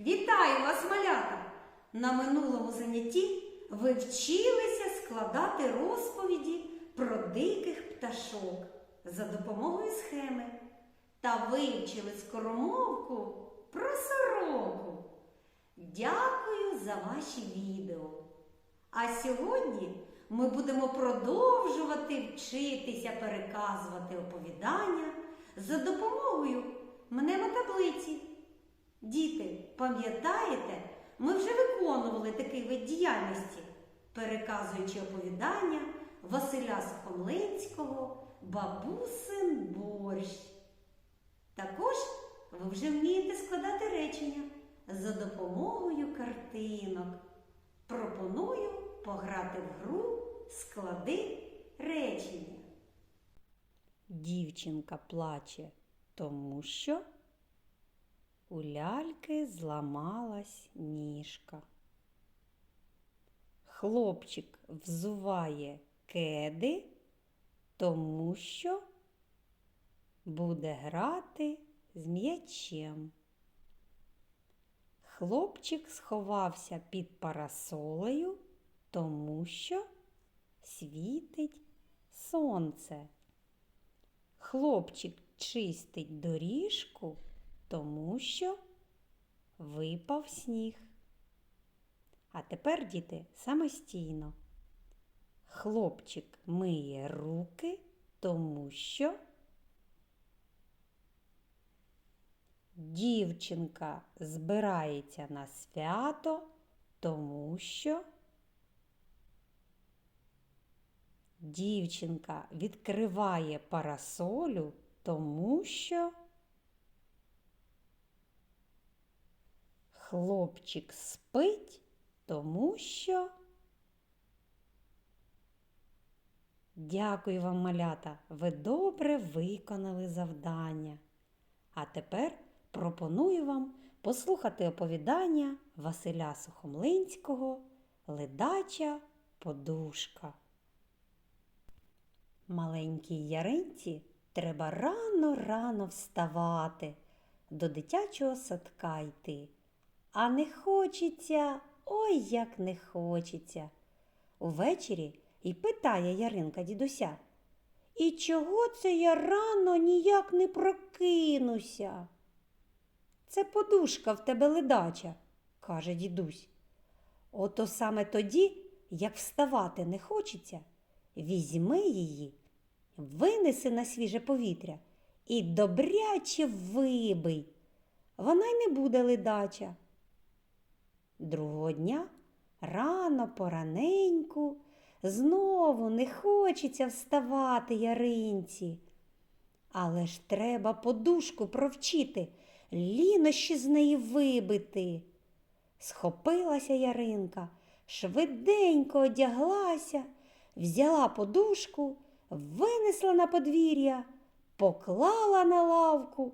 Вітаю вас, малята! На минулому занятті ви вчилися складати розповіді про диких пташок за допомогою схеми та вивчили скоромовку про сороку. Дякую за ваші відео. А сьогодні ми будемо продовжувати вчитися переказувати оповідання за допомогою мнемотаблиці. Діти, пам'ятаєте, ми вже виконували такий вид діяльності, переказуючи оповідання Василя Сухомлинського Бабусин борщ. Також ви вже вмієте складати речення за допомогою картинок. Пропоную пограти в гру Склади речення. Дівчинка плаче, тому що у ляльки зламалась ніжка. Хлопчик взуває кеди, тому що буде грати з м'ячем. Хлопчик сховався під парасолею, тому що світить сонце. Хлопчик чистить доріжку, тому що випав сніг. А тепер, діти, самостійно. Хлопчик миє руки, тому що дівчинка збирається на свято, тому що Дівчинка відкриває парасолю, тому що хлопчик спить, тому що. Дякую вам, малята, ви добре виконали завдання. А тепер пропоную вам послухати оповідання Василя Сухомлинського Ледача подушка. Маленькій яринці треба рано-рано вставати, до дитячого садка йти. А не хочеться, ой як не хочеться. Увечері й питає Яринка дідуся. І чого це я рано ніяк не прокинуся? Це подушка в тебе ледача, каже дідусь. Ото саме тоді, як вставати не хочеться, візьми її, винеси на свіже повітря і добряче вибий. Вона й не буде ледача. Другого дня рано пораненьку знову не хочеться вставати яринці. Але ж треба подушку провчити, лінощі з неї вибити. Схопилася яринка, швиденько одяглася, взяла подушку, винесла на подвір'я, поклала на лавку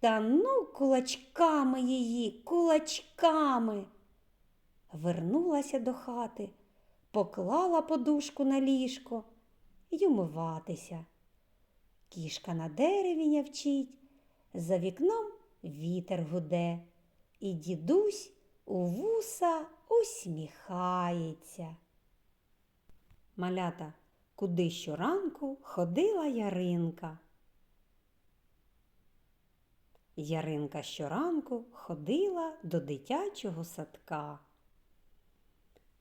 та ну кулачками її, кулачками. Вернулася до хати, поклала подушку на ліжко й умиватися. Кішка на дереві нявчить, за вікном вітер гуде, і дідусь у вуса усміхається. Малята, куди щоранку ходила Яринка. Яринка щоранку ходила до дитячого садка.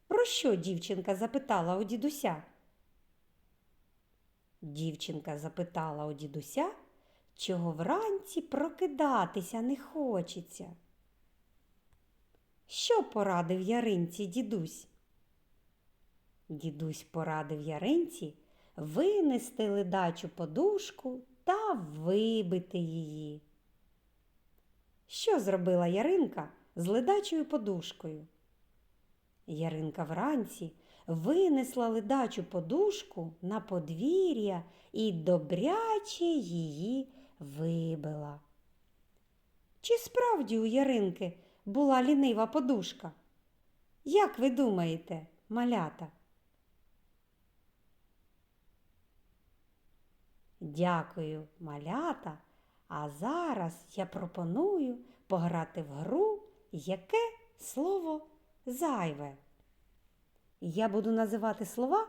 Про що дівчинка запитала у дідуся? Дівчинка запитала у дідуся, чого вранці прокидатися не хочеться. Що порадив яринці дідусь? Дідусь порадив яринці винести ледачу подушку та вибити її. Що зробила Яринка з ледачою подушкою? Яринка вранці винесла ледачу подушку на подвір'я і добряче її вибила. Чи справді у Яринки була лінива подушка? Як ви думаєте, малята? Дякую, малята. А зараз я пропоную пограти в гру яке слово зайве. Я буду називати слова,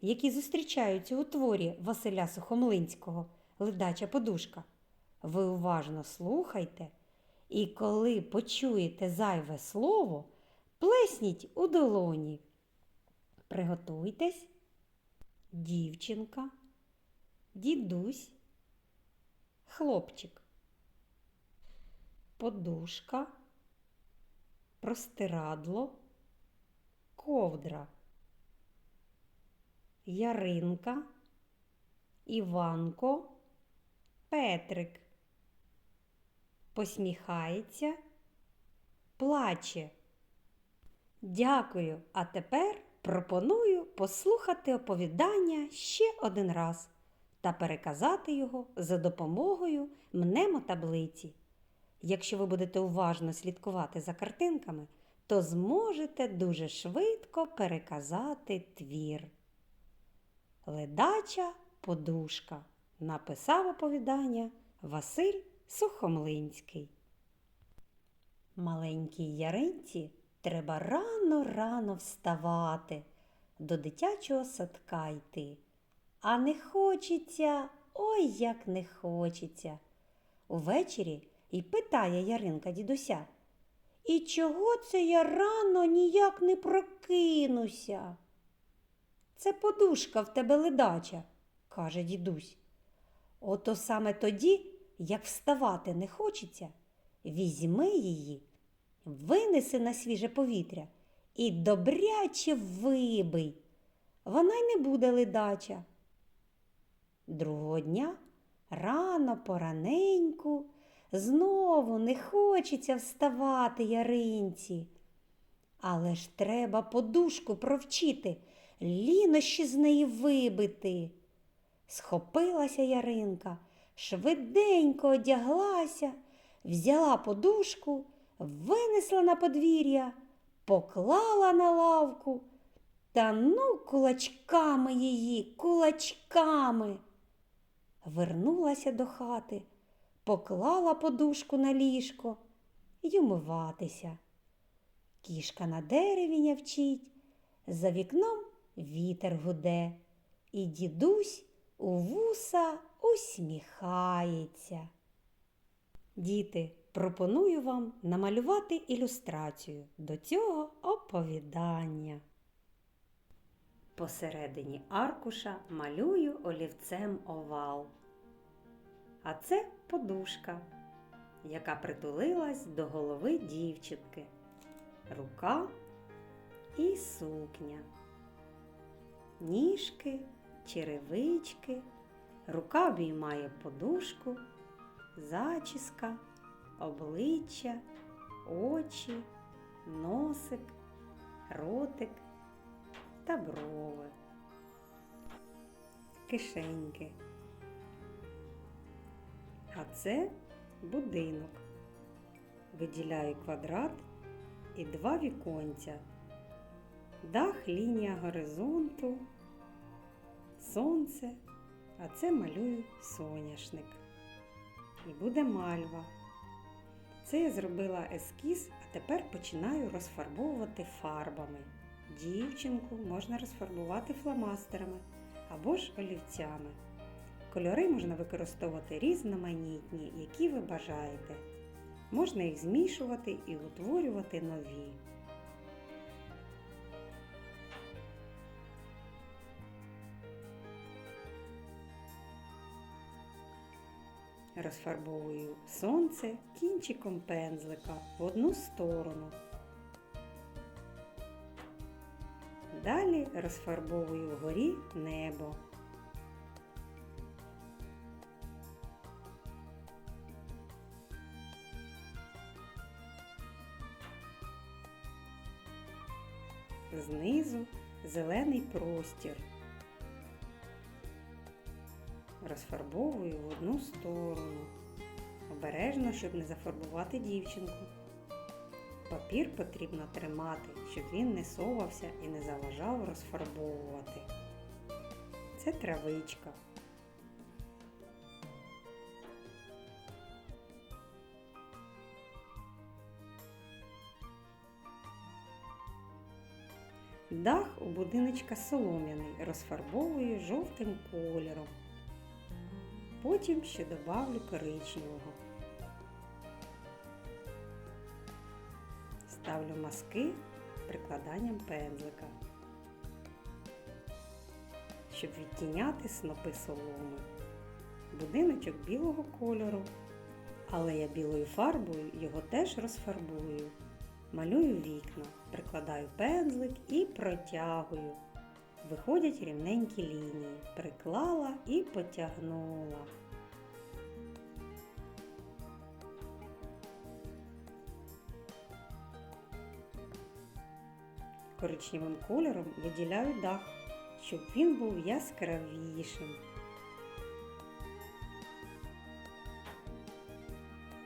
які зустрічаються у творі Василя Сухомлинського Ледача подушка. Ви уважно слухайте, і коли почуєте зайве слово, плесніть у долоні. Приготуйтесь, дівчинка, дідусь, хлопчик, подушка, простирадло, ковдра, яринка, Іванко, Петрик. Посміхається, плаче. Дякую. А тепер пропоную послухати оповідання ще один раз та переказати його за допомогою мнемотаблиці. Якщо ви будете уважно слідкувати за картинками, то зможете дуже швидко переказати твір. Ледача подушка написав оповідання Василь Сухомлинський. Маленькій яринці треба рано-рано вставати, до дитячого садка йти. А не хочеться, ой як не хочеться. Увечері й питає Яринка дідуся. І чого це я рано ніяк не прокинуся? Це подушка в тебе ледача, каже дідусь. Ото саме тоді, як вставати не хочеться, візьми її, винеси на свіже повітря і добряче вибий. Вона й не буде ледача. Другого дня рано пораненьку знову не хочеться вставати яринці. Але ж треба подушку провчити, лінощі з неї вибити. Схопилася Яринка, швиденько одяглася, взяла подушку, винесла на подвір'я, поклала на лавку та ну кулачками її, кулачками. Вернулася до хати, поклала подушку на ліжко й умиватися. Кішка на дереві нявчить, за вікном вітер гуде, і дідусь у вуса усміхається. Діти, пропоную вам намалювати ілюстрацію до цього оповідання. Посередині аркуша малюю олівцем овал. А це подушка, яка притулилась до голови дівчинки, рука і сукня, ніжки, черевички, рука обіймає подушку, зачіска, обличчя, очі, носик, ротик та брови, кишеньки. А це будинок. Виділяю квадрат і два віконця. Дах лінія горизонту, сонце, а це малюю соняшник. І буде мальва. Це я зробила ескіз, а тепер починаю розфарбовувати фарбами. Дівчинку можна розфарбувати фломастерами або ж олівцями. Кольори можна використовувати різноманітні, які ви бажаєте. Можна їх змішувати і утворювати нові. Розфарбовую сонце кінчиком пензлика в одну сторону. Далі розфарбовую вгорі небо. Знизу зелений простір. Розфарбовую в одну сторону. Обережно, щоб не зафарбувати дівчинку. Папір потрібно тримати, щоб він не совався і не заважав розфарбовувати. Це травичка. Дах у будиночка солом'яний розфарбовую жовтим кольором. Потім ще добавлю коричневого. Ставлю маски прикладанням пензлика, щоб відтіняти снопи соломи. Будиночок білого кольору, але я білою фарбою його теж розфарбую. Малюю вікна, прикладаю пензлик і протягую. Виходять рівненькі лінії. Приклала і потягнула. Коричневим кольором виділяю дах, щоб він був яскравішим.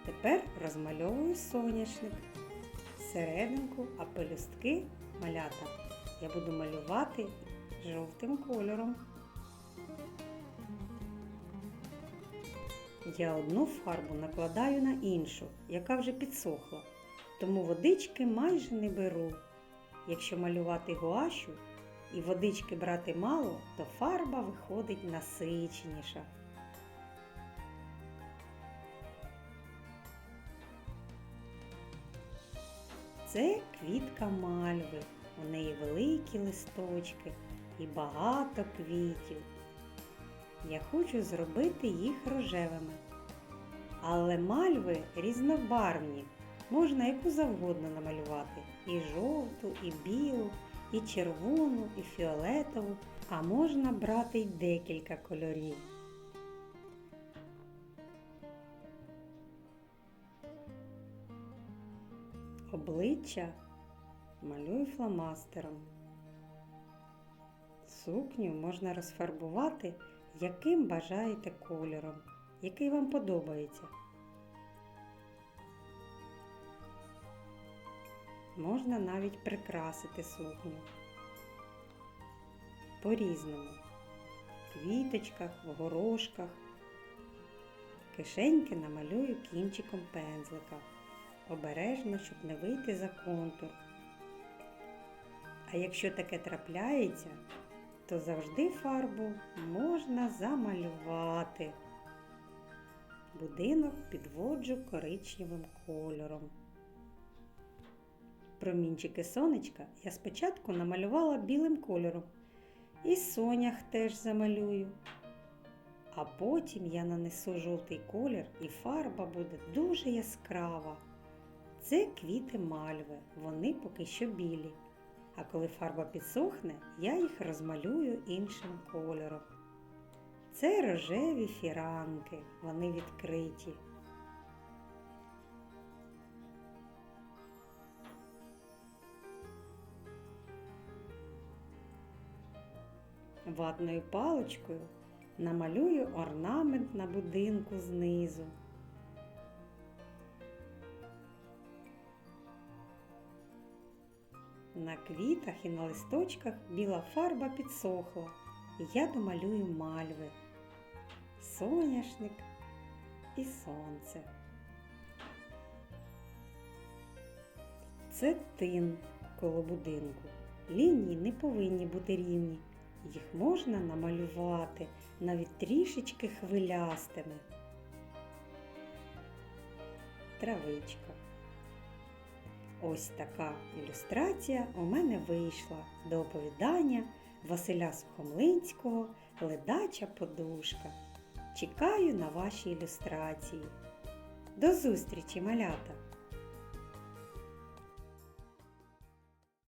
Тепер розмальовую соняшник серединку, а пелюстки малята я буду малювати жовтим кольором. Я одну фарбу накладаю на іншу, яка вже підсохла, тому водички майже не беру. Якщо малювати гуашу і водички брати мало, то фарба виходить насиченіша. Це квітка мальви. У неї великі листочки і багато квітів. Я хочу зробити їх рожевими. Але мальви різнобарвні. Можна яку завгодно намалювати. І жовту, і білу, і червону, і фіолетову, а можна брати й декілька кольорів. Обличчя малюю фломастером. Сукню можна розфарбувати, яким бажаєте кольором, який вам подобається. Можна навіть прикрасити сукню. По-різному. В квіточках, в горошках. Кишеньки намалюю кінчиком пензлика обережно, щоб не вийти за контур. А якщо таке трапляється, то завжди фарбу можна замалювати. Будинок підводжу коричневим кольором. Промінчики сонечка я спочатку намалювала білим кольором. І сонях теж замалюю. А потім я нанесу жовтий колір і фарба буде дуже яскрава. Це квіти мальви, вони поки що білі. А коли фарба підсохне, я їх розмалюю іншим кольором. Це рожеві фіранки, вони відкриті. Ватною паличкою намалюю орнамент на будинку знизу. На квітах і на листочках біла фарба підсохла, і я домалюю мальви, соняшник і сонце. Це тин коло будинку. Лінії не повинні бути рівні. Їх можна намалювати навіть трішечки хвилястими. Травичка. Ось така ілюстрація у мене вийшла до оповідання Василя Сухомлинського Ледача подушка. Чекаю на ваші ілюстрації. До зустрічі, малята!